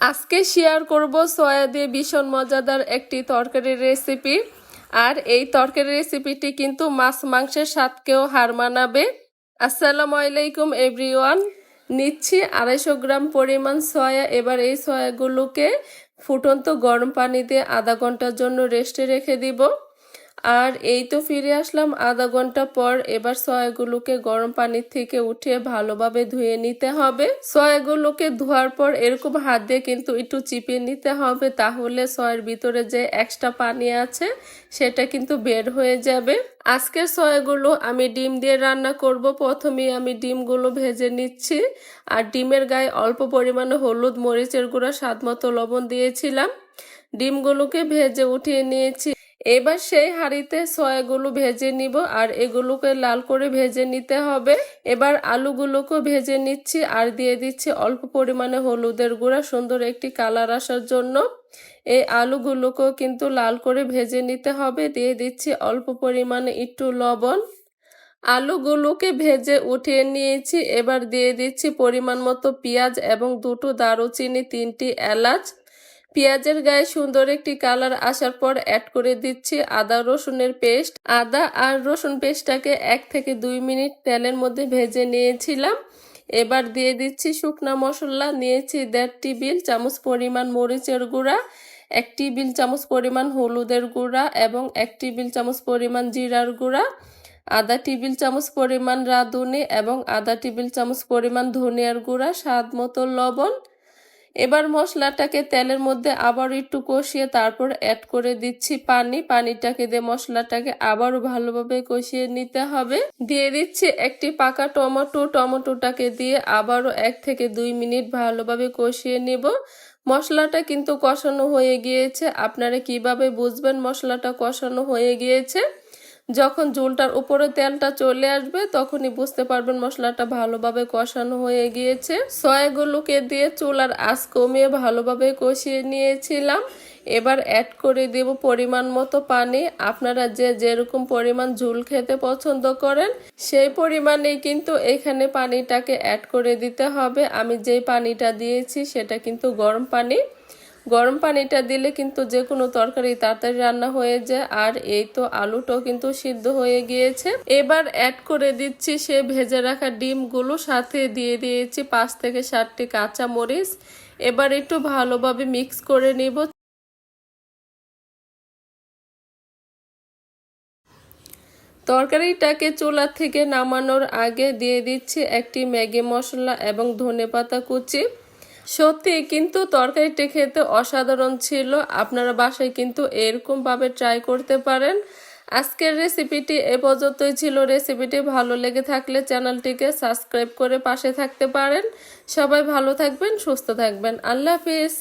আজকে শেয়ার করব সয়া দিয়ে ভীষণ মজাদার একটি তরকারির রেসিপি আর এই তরকারির রেসিপিটি কিন্তু মাছ মাংসের স্বাদকেও হার মানাবে। আসসালামু আলাইকুম এভরিওয়ান নিচ্ছি আড়াইশো গ্রাম পরিমাণ সয়া। এবার এই সয়াগুলোকে ফুটন্ত গরম পানিতে আধা ঘণ্টার জন্য রেস্টে রেখে দিব। আর এই তো ফিরে আসলাম আধা ঘণ্টা পর। এবার সয়াগুলোকে গরম পানির থেকে উঠে ভালোভাবে ধুয়ে নিতে হবে। সয়াগুলোকে ধোয়ার পর এরকম হাত দিয়ে কিন্তু একটু চিপিয়ে নিতে হবে, তাহলে সয়ের ভিতরে যে এক্সট্রা পানি আছে সেটা কিন্তু বের হয়ে যাবে। আজকের সয়াগুলো আমি ডিম দিয়ে রান্না করব। প্রথমেই আমি ডিমগুলো ভেজে নিচ্ছি। আর ডিমের গায়ে অল্প পরিমাণে হলুদ, মরিচের গুঁড়া, স্বাদ মতো লবণ দিয়েছিলাম। ডিমগুলোকে ভেজে উঠিয়ে নিয়েছি। এবার সেই হাঁড়িতে সয়াগুলো ভেজে নিব আর এগুলোকে লাল করে ভেজে নিতে হবে। এবার আলুগুলোকে ভেজে নিচ্ছি আর দিয়ে দিচ্ছি অল্প পরিমাণে হলুদের গুঁড়া, সুন্দর একটি কালার আসার জন্য। এই আলুগুলোকেও কিন্তু লাল করে ভেজে নিতে হবে। দিয়ে দিচ্ছি অল্প পরিমাণে একটু লবণ। আলুগুলোকে ভেজে উঠিয়ে নিয়েছি। এবার দিয়ে দিচ্ছি পরিমাণ মতো পেঁয়াজ এবং দুটো দারুচিনি, তিনটি এলাচ। পেঁয়াজের গায়ে সুন্দর একটি কালার আসার পর অ্যাড করে দিচ্ছি আদা, রসুনের পেস্ট। আদা আর রসুন পেস্টটাকে এক থেকে দুই মিনিট তেলের মধ্যে ভেজে নিয়েছিলাম। এবার দিয়ে দিচ্ছি শুকনা মশলা, নিয়েছি দেড় টেবিল চামচ পরিমাণ মরিচের গুঁড়া, এক টেবিল চামচ পরিমাণ হলুদের গুঁড়া এবং এক টেবিল চামচ পরিমাণ জিরার গুঁড়া, আধা টেবিল চামচ পরিমাণ রাঁধুনি এবং আধা টেবিল চামচ পরিমাণ ধনিয়ার গুঁড়া স্বাদ মতো লবণ এবার মশলাটাকে তেলের মধ্যে আবার একটু কষিয়ে তারপর অ্যাড করে দিচ্ছি পানি। পানিটাকে দিয়ে মশলাটাকে আবারও ভালোভাবে কষিয়ে নিতে হবে। দিয়ে দিচ্ছি একটি পাকা টমেটো। টমেটোটাকে দিয়ে আবারও এক থেকে দুই মিনিট ভালোভাবে কষিয়ে নিব। মশলাটা কিন্তু কষানো হয়ে গিয়েছে। আপনারা কীভাবে বুঝবেন মশলাটা কষানো হয়ে গিয়েছে? যখন ঝোলটার উপরে তেলটা চলে আসবে, তখনই বুঝতে পারবেন মশলাটা ভালোভাবে কষানো হয়ে গিয়েছে। সয়াগুলোকে দিয়ে চুলার আঁচ কমিয়ে ভালোভাবে কষিয়ে নিয়েছিলাম। এবার অ্যাড করে দেব পরিমাণ মতো পানি। আপনারা যে যেরকম পরিমাণ ঝুল খেতে পছন্দ করেন, সেই পরিমাণেই কিন্তু এখানে পানিটাকে অ্যাড করে দিতে হবে। আমি যেই পানিটা দিয়েছি, সেটা কিন্তু গরম পানি। গরম পানিটা দিলে কিন্তু যে কোনো তরকারি তাড়াতাড়ি রান্না হয়ে যায়। আর এই তো আলুটাও কিন্তু সিদ্ধ হয়ে গিয়েছে। এবার অ্যাড করে দিচ্ছি সে ভেজে রাখা ডিমগুলো। সাথে দিয়ে দিয়েছি পাঁচ থেকে সাতটি কাঁচা মরিচ এবার একটু ভালোভাবে মিক্স করে নিব। তরকারিটাকে চুলা থেকে নামানোর আগে দিয়ে দিচ্ছি একটি ম্যাগি মশলা এবং ধনে পাতা কুচি। সত্যি, কিন্তু তরকারিটি খেতে অসাধারণ ছিল। আপনারা বাসায় কিন্তু এরকমভাবে ট্রাই করতে পারেন। আজকের রেসিপিটি এ পর্যন্তই ছিল। রেসিপিটি ভালো লেগে থাকলে চ্যানেলটিকে সাবস্ক্রাইব করে পাশে থাকতে পারেন। সবাই ভালো থাকবেন, সুস্থ থাকবেন। আল্লাহ হাফিজ।